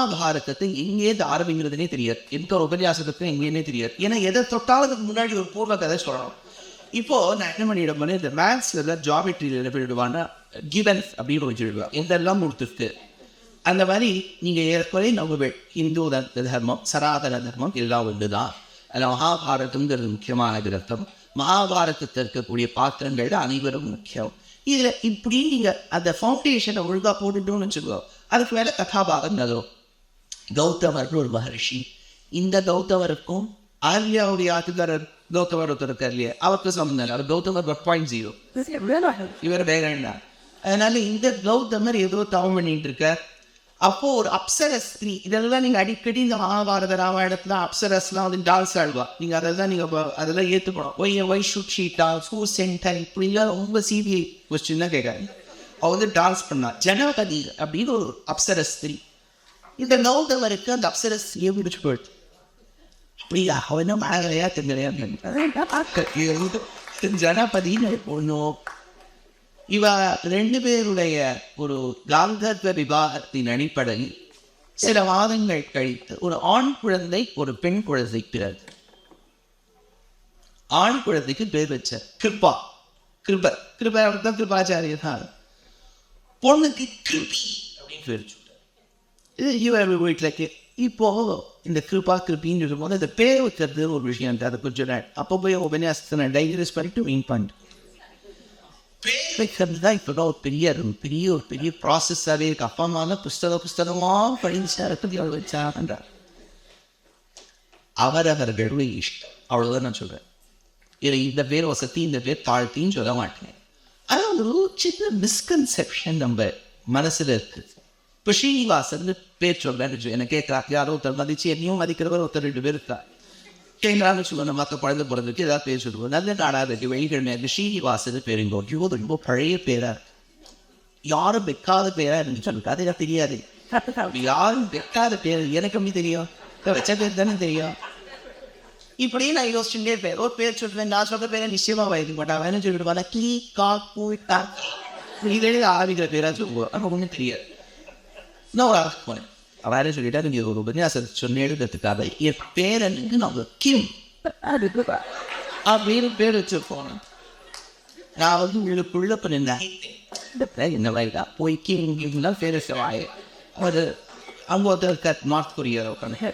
மகாபாரதத்தை எங்கேருந்து ஆரம்பிங்கிறதுனே தெரியாது. எந்த ஒரு உபன்யாசத்துக்கும் எங்கேயுமே தெரியாது. ஏன்னா எதை தொட்டாலும் அதுக்கு முன்னாடி ஒரு பூர்வ கதை சொல்லணும். இப்போ நான் என்ன பண்ணிடுவேன் இந்த மேத்ஸ்ல ஜாமெட்ரியில் என்ன பண்ணிடுவான்னா கிவன்ஸ் அப்படின்னு வச்சுடுவேன் எந்தெல்லாம் கொடுத்துருக்கு அந்த மாதிரி நீங்கள் ஏற்கனவே நம்புவேன். இந்து தர்மம் சனாதன தர்மம் எல்லாம் ஒன்று தான் அதில் மகாபாரதம்ங்கிறது முக்கியமான கிரந்தம் மகாபாரதத்தில் இருக்கக்கூடிய பாத்திரங்கள் அனைவரும் முக்கியம். இதில் இப்படி நீங்கள் அந்த ஃபவுண்டேஷனை ஒழுங்காக போட்டுட்டோம்னு வச்சுக்கோ அதுக்கு மேலே கதாபாகம் நகரும் கௌதமர்னு ஒரு மகரிஷி. இந்த கௌதமருக்கும் ஆர்யாவுடைய ஆட்டுக்காரர் கௌதமர் ஒருத்தர் இருக்கார் இல்லையா? அவருக்கு சம்பந்தம் அவர் கௌதமர் ஒன் பாயிண்ட் ஜீரோ இவர் வேகண்டா அதனால இந்த கௌதமர் ஏதோ தவம் பண்ணிட்டு இருக்கார். அப்போ ஒரு அப்சர ஸ்திரீ இதெல்லாம் நீங்க அடிக்கடி இந்த மகாபாரத ராமாயணத்துல அப்சரஸ்லாம் வந்து டான்ஸ் ஆடுவா. நீங்க அதெல்லாம் நீங்க அதெல்லாம் ஏத்துக்கணும். Why why should she dance who center இப்படிலாம் ரொம்ப சிபிஐ கொஸ்டின் தான் கேட்காங்க அவ வந்து டான்ஸ் பண்ணா. ஜனகதி அப்படின்னு ஒரு அப்சர ஸ்திரீ. இந்த கௌதமருக்கு அந்த அப்சரஸ் ஸ்திரீயை விட்டு போயிடுச்சு அப்படியா அவனும் மழையா தெரியாது ஜனபதினு ஒன்றும் இவ ரெண்டு பேருடைய ஒரு காந்தர்வ விவாகத்தின் அடிப்படையில் சில மாதங்கள் கழித்து ஒரு ஆண் குழந்தை ஒரு பெண் குழந்தை பிறகு ஆண் குழந்தைக்கு பேர் வச்ச கிருபா கிருப கிருபா தான் கிருபாச்சாரியர் தான் பொண்ணுக்கு கிருபி அப்படின்னு பேர் இது இவர் வீட்டில் இப்போ இந்த கிருபா கிருபின்னு இருக்கும்போது அந்த பேர் வைக்கிறது ஒரு விஷயம். அது கொஞ்சம் அப்போ போய் உபன்யாசத்தை டைஜஸ்ட் பண்ணிட்டு மீன் பண்ணிட்டு பேர்? வைக்கிறது தான் இப்போ ஒரு பெரிய பெரிய ஒரு பெரிய ப்ராசஸாகவே இருக்கு. அப்பா அம்மாலாம் புஸ்தக புஸ்தகமாக படிச்சு அதை அவள் வச்சாங்கன்றார் அவரவர்களுடைய இஷ்டம். அவ்வளோதான் நான் சொல்கிறேன் இதை இந்த பேர் வசதி இந்த பேர் தாழ்த்தின்னு சொல்ல மாட்டேன். ஆனால் ஒரு சின்ன மிஸ்கன்செப்ஷன் நம்ம மனசில் இருக்குது. இப்போ ஸ்ரீனிவாசன் பேர் சொல்கிறேன் என்ன கேட்குறாங்க யாரோ ஒருத்தர் மதிச்சு என்னையும் மதிக்கிறவர் ஒருத்தர் ரெண்டு பேர் இருக்கா கேட்குறாங்க சொல்லுவாங்க மற்ற குழந்தை பிறந்ததுக்கு ஏதாவது பேர் சொல்லுவோம் நல்ல நாடாக வெள்ளிக்கிழமை அந்த ஸ்ரீனிவாசன் பேருங்க ஐயோ அது ரொம்ப பழைய பேரா இருக்கு. யாரும் வைக்காத பேரா எனக்கு சொல்லுங்க அது எனக்கு தெரியாது யாரும் வைக்காத பேர் எனக்கு எப்படி தெரியும் வச்ச பேர் தானே தெரியும் இப்படி நான் யோசிச்சுட்டே இருப்பேன் ஒரு பேர் சொல்லுவேன் நான் சொல்ற பேரை நிச்சயமா வைக்க மாட்டான் வேணும் சொல்லிடுவாங்க கீ கா தா இதே ஆவிக்கிற பேரா சொல்லுவோம் அப்போ ஒன்றும் தெரியாது நான் ஒரு அரசு போனேன் அவரே சொல்லிட்டா நீங்க ஒரு உபன்யாசம் சொன்னேடுறதுக்காக என் பேரனுக்கு நாங்கள் கிம் அப்படின்னு பேர் வச்சிருப்போம் நான் வந்து உள்ளுக்குள்ள பண்ணேன் என்ன வயதா போய் கிம் கிம்லாம் பேர் வச்சவாய் அவர் அங்கே ஒருத்தர் நார்த் கொரியா உட்காந்து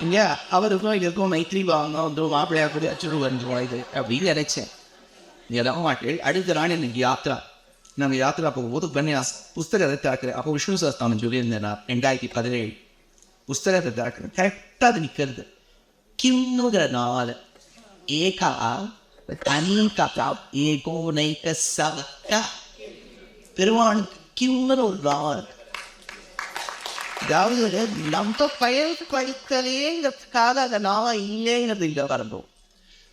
இங்கே அவருக்கும் இதுக்கும் மைத்ரி வாங்க வந்து மாப்பிள்ளையா கூட அச்சுரு வந்துருவோம் இது அப்படின்னு நினைச்சேன் இடம் மாட்டேன் அடுத்த நாள் எனக்கு யாத்ரா நாங்கள் யாத்திரா போகும்போது உபன்யாஸ் புஸ்தகத்தை திறக்கிறேன் அப்போ விஷ்ணு சாஸ்தானம் சொல்லியிருந்தேன் ரெண்டாயிரத்தி பதினேழு. புஸ்தகத்தை திறக்கிறேன் கரெக்டாக அது நிற்கிறது கிம்னுங்கிற நாள் ஏகா அனீகா ஏகோ நைக சவக்கா. பெருமானுக்கு கிம்னு ஒரு நாள். அதாவது நம்ம பயன் படிக்கலேங்கிறதுக்காக அதை நான் இல்லைங்கிறது இல்லை வரணும்.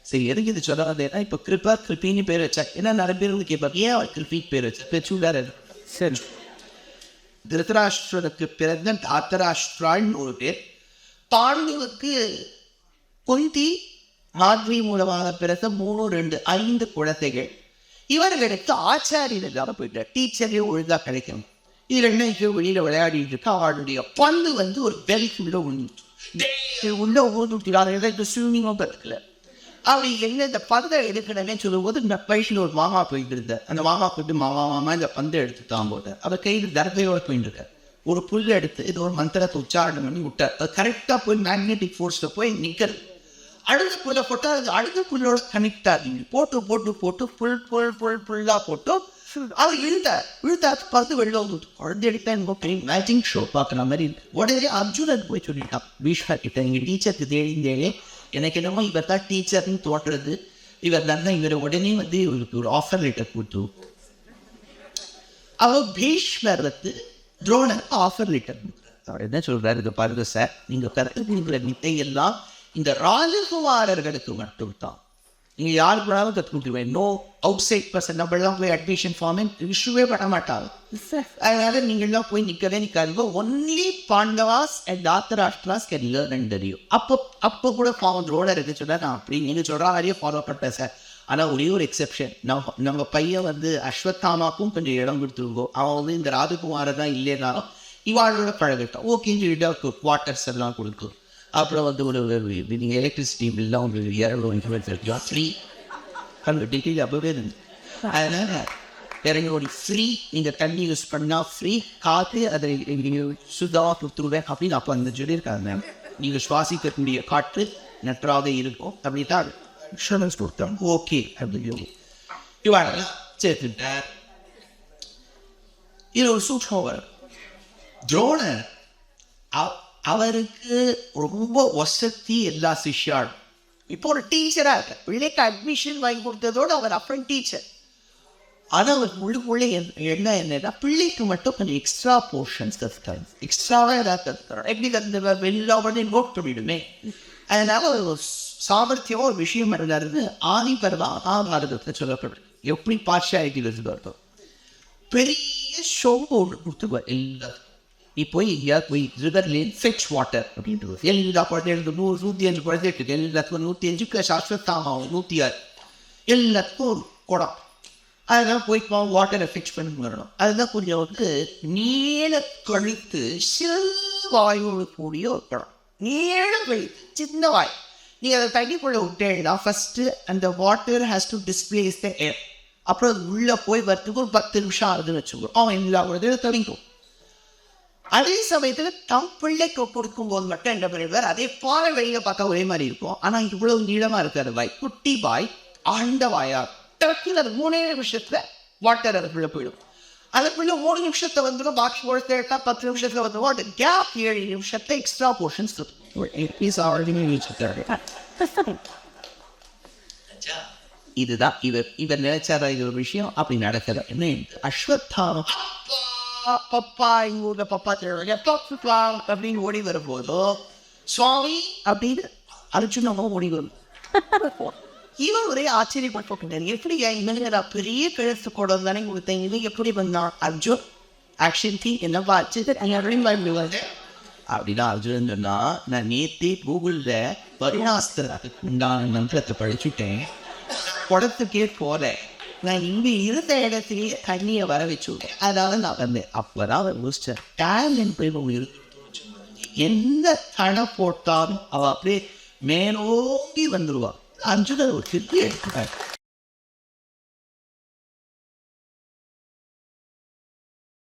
சரி எதுக்கு இது சொல்ல வந்தேன்னா இப்போ கிருப்பா கிருப்பின்னு பேர் வச்சா ஏன்னா நிறைய பேர் கேட்பாங்க ஏன் அவர் கிருப்பின்னு பேர் வச்சா? பேர் சூடார் சரி. திருத்தராஷ்டிரனுக்கு பிறந்த தாத்தராஷ்டிரான்னு ஒரு பேர். பாண்டுவுக்கு குந்தி மாத்ரி மூலமாக பிறந்த மூணு ரெண்டு ஐந்து குழந்தைகள். இவர்களுக்கு ஆச்சாரியர் இல்லாமல் போயிட்டார். டீச்சரே ஒழுங்காக கிடைக்கும் இது இப்போ வெளியில் விளையாடிட்டு இருக்கா. அவளுடைய பந்து வந்து ஒரு பெல்க்குள்ள உண்டு. உள்ள ஊந்துட்டு ஸ்விம்மிங்கும் பிறக்கல அப்படி எங்க இந்த பந்தை எடுக்கணும்னு சொல்லும்போது இந்த பைசில் ஒரு மாமா போயிட்டு இருந்தார் அந்த மாமா போயிட்டு மாமா மாமா இந்த பந்தை எடுத்து தான் போட்டார் அவர் கையில் தரப்பையோடு போயிட்டு இருக்கார். ஒரு புல் எடுத்து இது ஒரு மந்திரத்தை உச்சாரணம் பண்ணி விட்டார். அது கரெக்டாக போய் மேக்னெட்டிக் ஃபோர்ஸில் போய் நிற்கிறது அடுத்த புல்லை போட்டால் அது அடுத்த புல்லோட கனெக்ட் ஆகுங்க போட்டு போட்டு போட்டு புல் புல் புல் புல்லாக போட்டு அவர் இழுத்தார் இழுத்தார் பார்த்து வெளில வந்து குழந்தை எடுத்தா எனக்கு பெரிய மேஜிக் ஷோ பார்க்குற மாதிரி இருக்கு. உடனே அர்ஜுனன் போய் சொல்லிட்டான் பீஷ்மா கிட்ட எங்கள் டீச்சருக்கு தேடி தேடி எனக்கு என்னமோ இவர் தான் டீச்சர்னு தோன்றது. இவர் தான் இவர் உடனே வந்து இவருக்கு ஒரு ஆஃபர் லெட்டர் கொடுத்து அவர் பீஷ்மர் வந்து துரோணர் ஆஃபர் லெட்டர் அவர் என்ன சொல்றாரு இதை பாருங்க சார் நீங்கள் கற்றுக்கிற வித்தை எல்லாம் இந்த ராஜகுமாரர்களுக்கு மட்டும்தான். நீங்க யாருக்கு வேணாலும் கற்றுக் கொடுத்துருவேன்? நோ அவுட் சைட் பர்சன் நம்மளாம் போய் அட்மிஷன் ஃபார்ம் இஷ்யூவே பண்ண மாட்டாங்க. அதனால நீங்க எல்லாம் போய் நிக்கவே நிக்காதீங்க. Only Pandavas and Dhritarashtras can learn தெரியும் அப்போ அப்போ கூட ஃபார்ம் ரோட இருக்கு. சொன்னா நான் அப்படி நீங்க சொல்ற மாதிரியே ஃபாலோ பண்ணேன் சார் ஆனால் ஒரே ஒரு எக்ஸெப்ஷன் நம்ம நம்ம பையன் வந்து அஸ்வத்தாமாக்கும் கொஞ்சம் இடம் கொடுத்துருங்கோ. அவன் வந்து இந்த ராஜகுமாரை தான் இல்லைனாலும் இவாளோட பழகிட்டோம். ஓகேன்னு சொல்லிட்டு குவார்ட்டர்ஸ் எல்லாம் கொடுக்கும் அப்புறம் வந்து ஒரு நீங்கள் எலக்ட்ரிசிட்டி பில்லாம் ஒரு இரநூறு ஃப்ரீ அந்த டீட்டெயில் அப்பவே இருந்து அதனால் இறங்கி ஓடி ஃப்ரீ நீங்கள் தண்ணி யூஸ் பண்ணால் ஃப்ரீ காற்று அதை நீங்கள் சுத்தமாக கொடுத்துருவேன் அப்படின்னு அப்போ அந்த சொல்லியிருக்காங்க நீங்கள் சுவாசிக்கக்கூடிய காற்று நன்றாக இருக்கும். அப்படி தான் இன்சூரன்ஸ் கொடுத்தோம் ஓகே அப்படின்னு இவாள் சேர்த்துட்டார். இது ஒரு சூட்சம் வரும். துரோணர் அவருக்கு ரொம்ப வசதி எல்லா சிஷ்யாடும் இப்போ ஒரு டீச்சராக இருக்க பிள்ளைக்கு அட்மிஷன் வாங்கி கொடுத்ததோடு அவர் அப்புறம் டீச்சர் ஆனால் அவர் முழு முழு என்ன என்னன்னா பிள்ளைக்கு மட்டும் கொஞ்சம் எக்ஸ்ட்ரா போர்ஷன்ஸ் கற்றுத்தாரு எக்ஸ்ட்ராவாக ஏதாவது கற்றுத்தரோம் எப்படி கற்று வெளியில் உடனே நோட் பண்ணிவிடுமே அதனால் ஒரு சாமர்த்தியம் ஒரு விஷயம் இருந்தாருன்னு ஆதி பரவ ஆதாரத்தை சொல்லப்படுது எப்படி பார்ஷாலிட்டி வருது பெரிய ஷோ ஒன்று கொடுத்துருவார் எல்லாத்துக்கும். நீ போய் எங்கேயாவது போய் ரிவர்லேன் ஃபெச் வாட்டர் அப்படின்ட்டு எல்லா குழந்தைகளுக்கு நூறு நூற்றி அஞ்சு குழந்தை இருக்குது எல்லாத்துக்கும் நூற்றி அஞ்சுக்கு சாஸ்வத்தாமாவும் நூற்றி ஆறு எல்லாத்துக்கும் ஒரு குடம் அதெல்லாம் போய் வாட்டரை ஃபிக்ஸ் பண்ணி வரணும். அதுதான் கொஞ்சம் வந்து நீள கழித்து சிறு வாயோடு கூடிய ஒரு குடம். நீள கழித்து சின்ன வாய். நீங்கள் அதை தண்ணிக்குள்ளே விட்டேன்னா ஃபஸ்ட்டு அந்த water has to displace the air அப்புறம் உள்ளே போய் வரத்துக்கு ஒரு பத்து நிமிஷம் ஆகுதுன்னு வச்சுக்கோ அவன் எல்லா குழந்தையும் தவிக்கும் அதே சமயத்தில் தம் பிள்ளைக்கு கொடுக்கும்போது மட்டும் என்ன பண்ணிடுவார்? அதே பாறை வெளியில் பார்க்க ஒரே மாதிரி இருக்கும். ஆனால் இவ்வளவு நீளமாக இருக்காது வாய் குட்டி வாய் ஆழ்ந்த வாயா. டக்குன்னு அது மூணே நிமிஷத்துல வாட்டர் அதுக்குள்ளே போயிடும். அதுக்குள்ள மூணு நிமிஷத்தை வந்துடும் பாக்கி குழந்தை எடுத்தா பத்து நிமிஷத்துல வந்து வாட்டர் கேப் ஏழு நிமிஷத்தை எக்ஸ்ட்ரா போர்ஷன்ஸ் இதுதான் இவர் இவர் நினைச்சாரா இது ஒரு விஷயம் அப்படி நடக்கல. என்ன அஸ்வத்தாமம் அப்பா, பப்பா எங்க ஊர்ல பப்பா திருவிழா பப்பா அப்படின்னு ஓடி வரும்போதோ சுவாமி அப்படின்னு அர்ஜுனமும் ஓடி வரும். இவன் ஒரே ஆச்சரியப்பட்டு எப்படி இவங்க பெரிய கிழத்து கூட தானே கொடுத்தேன்? இது எப்படி வந்தான்? அர்ஜுன் ஆக்ஷன் தீ என்ன பார்த்து அப்படின்னா அர்ஜுனன் சொன்னா நான் நேத்தே கூகுளில் பரிணாஸ்திரத்துக்கு உண்டான மந்திரத்தை படிச்சுட்டேன். குடத்துக்கே போகிறேன் நான் இங்கே இருந்த இடத்துலயே தண்ணியை வர வச்சு விட்டேன் அதனால நான் வந்தேன் அப்போ தான் அவர் முடிச்சிட்டேன் டேலண்ட் போய் அவங்க இருக்கு எந்த தடை போட்டாலும் அவள் அப்படியே மேலோங்கி வந்துடுவாள் அர்ஜுனன் ஒரு திருப்பி எடுத்துட்டார்